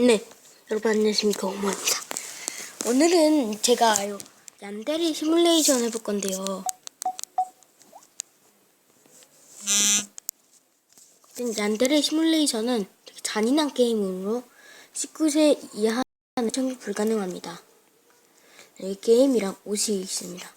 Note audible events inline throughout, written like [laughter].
네, 여러분 안녕하십니까 오모입니다. 오늘은 제가 요 얀데리 시뮬레이션 해볼 건데요. 얀데리 시뮬레이션은 되게 잔인한 게임으로 19세 이하는 청구 불가능합니다. 여기 게임이랑 옷이 있습니다.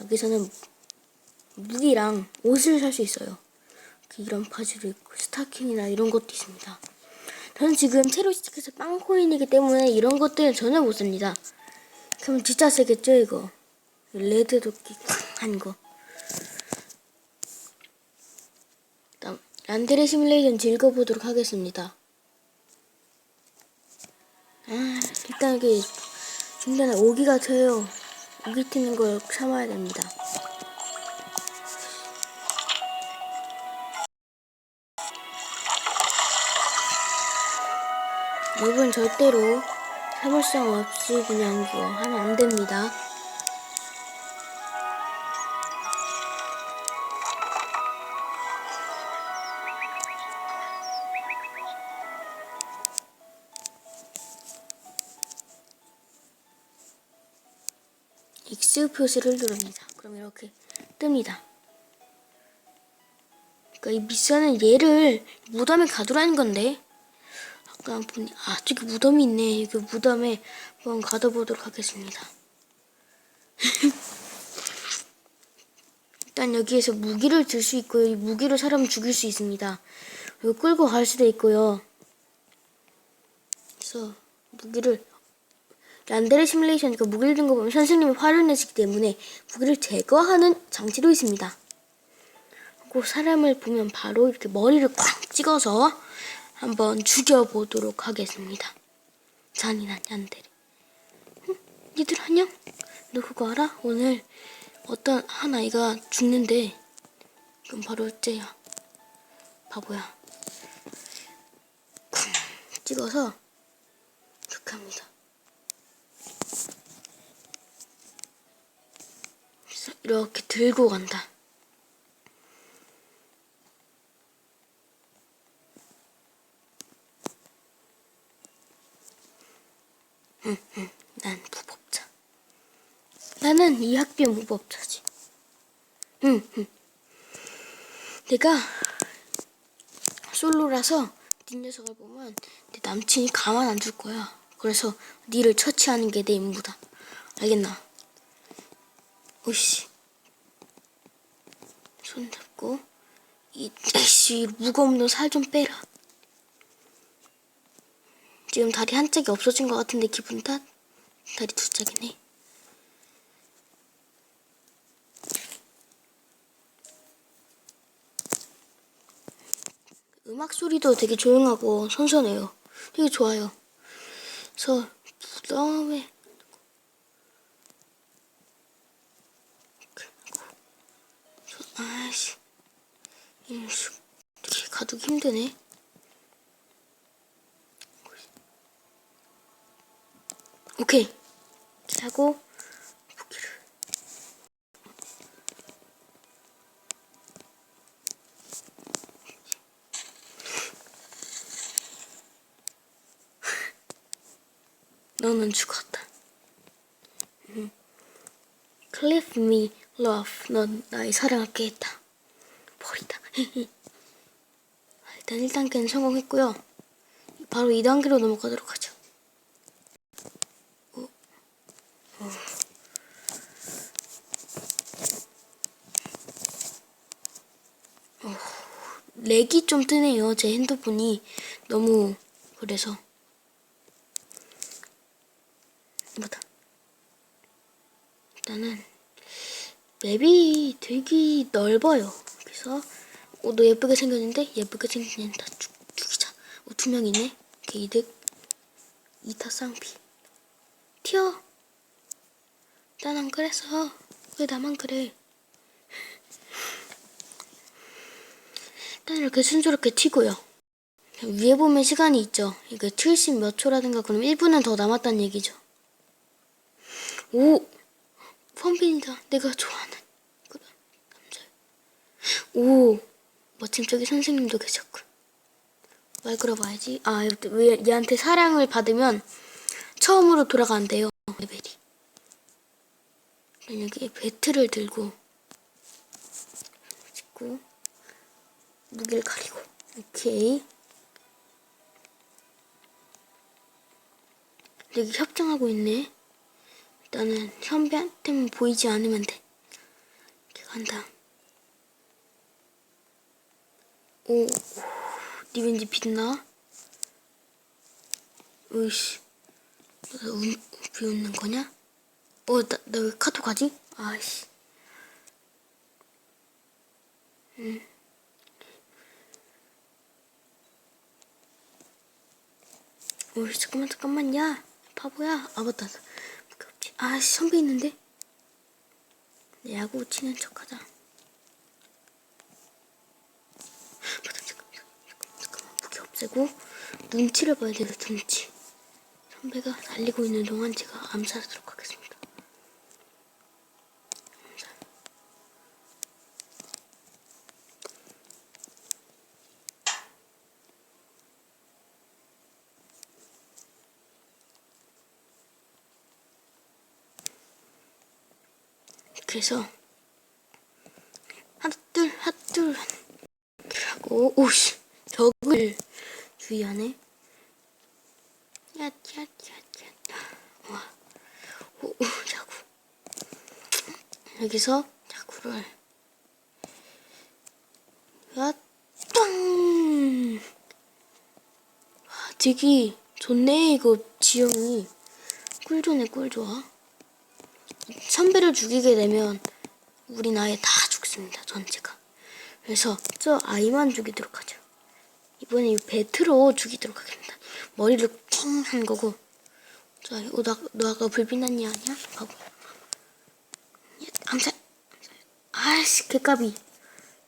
여기서는 무기랑 옷을 살 수 있어요. 이런 바지도 있고 스타킹이나 이런 것도 있습니다. 저는 지금 새로 시작해서 빵코인이기 때문에 이런 것들은 전혀 못 씁니다. 그럼 진짜 세겠죠 이거? 레드 도끼 한 거. 다음 란데레 시뮬레이션 즐겨보도록 하겠습니다. 아 일단 이게 중간에 오기가 져요. 오기 튀는 걸 참아야 됩니다. 여러분 절대로 사물성 없이 그냥 이거 하면 안 됩니다. X 표시를 누릅니다. 그럼 이렇게 뜹니다. 그러니까 이 미션은 얘를 무덤에 가두라는 건데 아까 보니 아 저기 무덤이 있네. 그 무덤에 한번 가둬보도록 하겠습니다. [laughs] 일단 여기에서 무기를 들 수 있고요. 이 무기로 사람 죽일 수 있습니다. 그리고 끌고 갈 수도 있고요. 그래서 무기를 란데르 시뮬레이션이니까 무기를 든 거 보면 선생님이 화를 내시기 때문에 무기를 제거하는 장치도 있습니다. 그리고 사람을 보면 바로 이렇게 머리를 꽉 찍어서 한번 죽여보도록 하겠습니다. 잔인한 얀데르. 응? 니들 안녕? 너 그거 알아? 오늘 어떤 한 아이가 죽는데 그럼 바로 쟤야. 바보야. 쿵 찍어서 이렇게 합니다. 이렇게 들고 간다. 응, 응, 난 무법자. 나는 이 학교의 무법자지. 응, 응. 내가 솔로라서 네 녀석을 보면 내 남친이 가만 안 둘 거야. 그래서 니를 처치하는 게 내 임무다. 알겠나? 오씨. 손 잡고 이 아씨 무거운 너 살 좀 빼라. 지금 다리 한 짝이 없어진 것 같은데 기분 탓? 다리 두 짝이네. 음악 소리도 되게 조용하고 선선해요. 되게 좋아요. 그래서 무덤에 아이씨 이렇게 가두기 힘드네. 오케이. 하고 무기를 너는 죽었다. 음. Cliff me love. 넌 나의 사랑할게 했다. 버리다. [laughs] 일단 1단계는 성공했고요. 바로 2단계로 넘어가도록 하죠. 렉이 좀 뜨네요. 제 핸드폰이 너무 그래서 뭐다. 일단은 맵이 되게 넓어요. 그래서 어, 너 예쁘게 생겼는데 예쁘게 생긴 애는 다 죽, 죽이자. 어, 두 명이네. 게이득. 이타 쌍피. 튀어. 난안 그랬어. 왜 나만 그래? 일단 이렇게 순조롭게 튀고요. 위에 보면 시간이 있죠. 이게 70 몇 초라든가 그럼 1분은 더 남았다는 얘기죠. 오! 펌빈이다. 내가 좋아하는 그런 남자. 오! 마침 저기 선생님도 계셨군. 말 걸어봐야지. 아, 왜 얘한테 사랑을 받으면 처음으로 돌아간대요. 레벨이. 여기에 배트를 들고 찍고 무기를 가리고 오케이. 여기 협정하고 있네. 일단은 선배한테만 보이지 않으면 돼. 이렇게 간다. 오, 니 왠지 빛나? 으이씨. 나 운, 비웃는 거냐? 어, 나, 나 왜 카톡 하지? 아이씨. 음. 어이, 잠깐만, 잠깐만, 야. 바보야. 아, 맞다. 아이씨, 선배 있는데? 내 야구 치는 척 하자. 맞다, 잠깐만, 잠깐만. 무기 없애고, 눈치를 봐야 돼, 눈치. 선배가 달리고 있는 동안 제가 암살하도록 하겠습니다. 그래서 하나 둘 하나 둘 하고 오씨 적을 주의하네. 얏얏얏얏. 와, 오, 오, 자구 여기서 자구를. 야땅 와 되게 좋네 이거 지형이. 꿀 좋네 꿀 좋아 선배를 죽이게 되면 우린 아예 다 죽습니다 전체가 그래서 저 아이만 죽이도록 하죠 이번에 이 배트로 죽이도록 하겠습니다. 머리를 킹 한 거고. 자, 어, 나, 너 아까 불빛난니 아니야? 바보. 야, 암살. 아이씨, 개까비.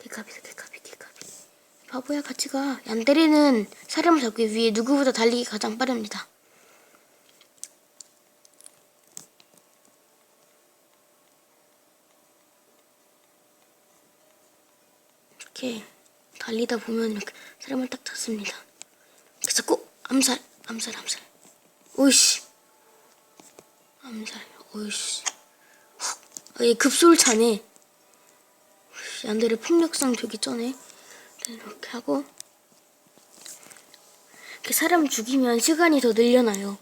개까비다, 개까비, 개까비. 바보야, 같이 가. 얀 때리는 사람을 잡기 위해 누구보다 달리기 가장 빠릅니다. 이렇게 달리다 보면 이렇게 사람을 딱 잡습니다. 그래서 꼭 암살, 암살, 암살. 오이씨. 암살, 오이씨. 훅. 아, 얘 급솔차네. 얀데르 폭력성 되기 전에 이렇게 하고 이렇게 사람 죽이면 시간이 더 늘려나요.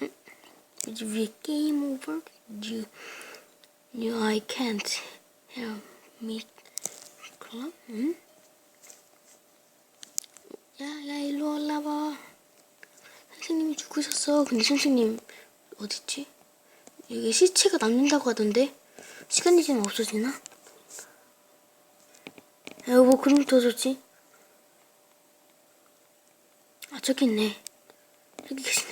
음, 이제 위에 게임 오버? You, you, I can't me. 그럼? 응? 야, 야, 일로 올라와. 선생님이 죽으셨어. 근데 선생님, 어딨지? 여기 시체가 남는다고 하던데? 시간이 지금 없어지나? 야, 뭐 그림 더 좋지? 아, 저기 있네. 저기 계시네.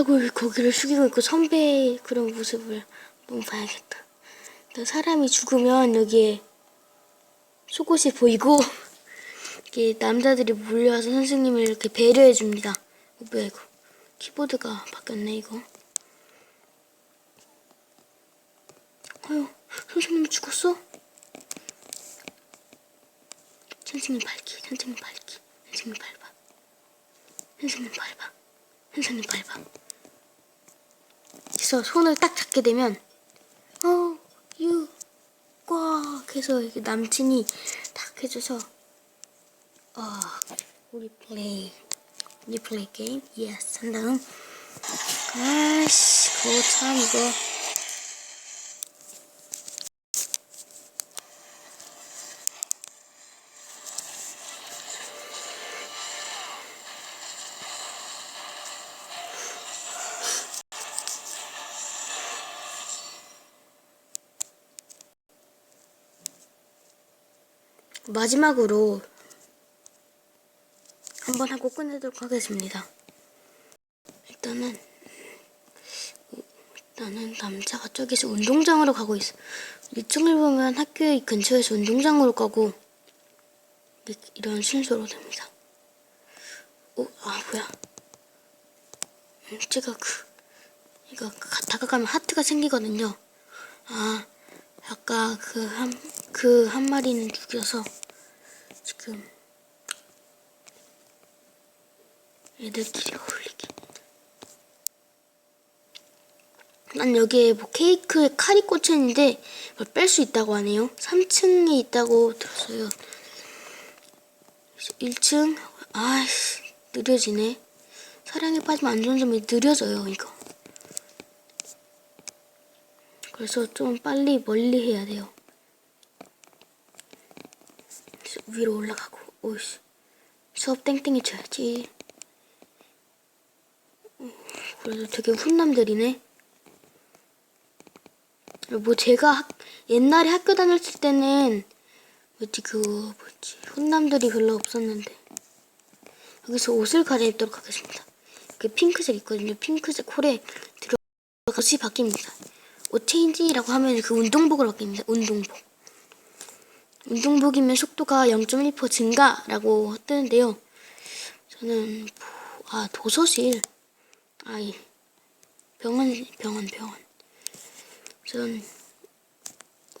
하고 거기를 숙이고 있고 선배의 그런 모습을 한번 봐야겠다. 또 사람이 죽으면 여기에 속옷이 보이고 [laughs] 이렇게 남자들이 몰려와서 선생님을 이렇게 배려해 줍니다. 어, 뭐야 이거 키보드가 바뀌었네 이거. 아유 선생님 죽었어? 선생님 밝기 선생님 밝기 선생님 밟아 선생님 밟아 선생님 밟아 그래서 손을 딱 잡게 되면 어, 유, 꽉 해서 이렇게 남친이 딱 해줘서 어, 우리 플레이 우리 플레이 게임 예스 한 다음. 아씨 그거 참 이거 마지막으로 한번 하고 끝내도록 하겠습니다. 일단은 일단은 남자가 저기서 운동장으로 가고 있어. 이쪽을 보면 학교 근처에서 운동장으로 가고 이- 이런 순서로 됩니다. 오, 아 뭐야? 음, 제가 그 이거 가- 다가가면 하트가 생기거든요. 아, 아까 그 한, 그 한 마리는 죽여서 지금 애들끼리 어울리게. 난 여기에 뭐 케이크에 칼이 그걸 뺄수 있다고 하네요. 3층에 있다고 들었어요. 1층 아이씨 느려지네. 사랑에 빠지면 안 좋은 점이 느려져요 이거. 그래서 좀 빨리 멀리 해야 돼요. 위로 올라가고 오이씨 수업 땡땡이 쳐야지. 그래도 되게 훈남들이네. 뭐 제가 학- 옛날에 학교 다녔을 때는 뭐지 그 뭐지 훈남들이 별로 없었는데 여기서 옷을 갈아입도록 하겠습니다. 그 핑크색 있거든요. 핑크색 홀에 들어 옷이 바뀝니다. 옷 체인지라고 하면 그 운동복으로 바뀝니다. 운동복. 운동복이면 속도가 0.1% 증가라고 뜨는데요. 저는 뭐- 아 도서실 아이 병원 병원 병원 전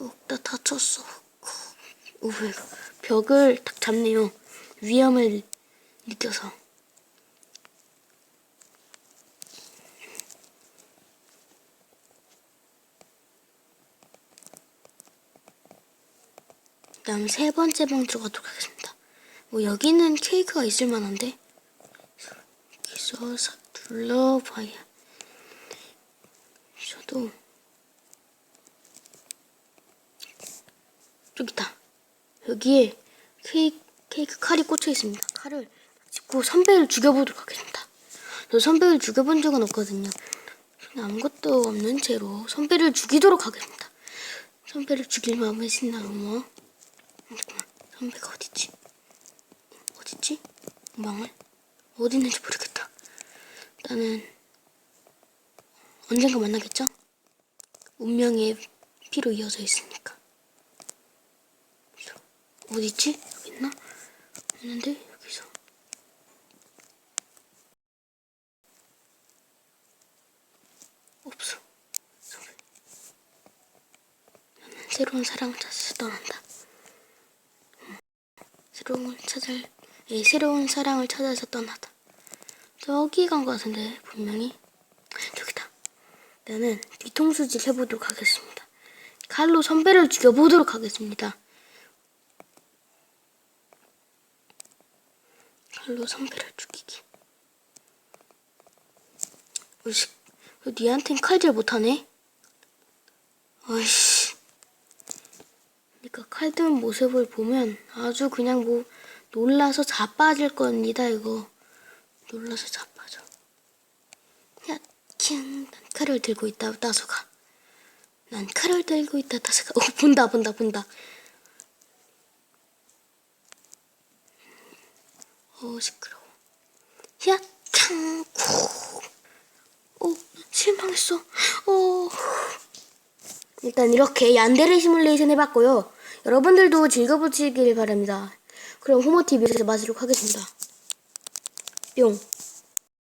어, 나 다쳤어. 어, 왜 벽을 딱 잡네요. 위험을 느껴서. 그 다음 세 번째 방 들어가도록 하겠습니다. 뭐 여기는 케이크가 있을 만한데 여기서 싹 둘러봐야 저도 저기 있다. 여기에 케이크, 케이크 칼이 꽂혀 있습니다. 칼을 짚고 선배를 죽여보도록 하겠습니다. 저 선배를 죽여본 적은 없거든요. 아무것도 없는 채로 선배를 죽이도록 하겠습니다. 선배를 죽일 마음에 신나 어머. 잠깐만, 선배가 어딨지? 어딨지? 망을 어디 있는지 모르겠다. 나는 언젠가 만나겠죠? 운명의 피로 이어져 있으니까. 어디 있지? 여기 있나? 없는데 여기서 없어. 나는 새로운 사랑을 찾아서 떠난다. 음, 새로운 찾을 예, 새로운 사랑을 찾아서 떠나다. 저기 간 것 같은데 분명히 저기다. 나는 뒤통수질 해보도록 하겠습니다. 칼로 선배를 죽여보도록 하겠습니다. 칼로 선배를 죽이기. 어이씨, 니한텐 칼질 못하네? 어이씨. 그러니까 칼든 모습을 보면 아주 그냥 뭐 놀라서 자빠질 겁니다, 이거. 놀라서 자빠져. 야, 킹. 난 칼을 들고 있다, 따서가. 난 칼을 들고 있다, 따서가. 어, 본다, 본다, 본다. 어 시끄러워. 야, 창, 쿡. 어, 실망했어. 어. 일단 이렇게 얀데레 시뮬레이션 해봤고요. 여러분들도 즐겨보시길 바랍니다. 그럼 호모TV에서 마치도록 하겠습니다. 뿅.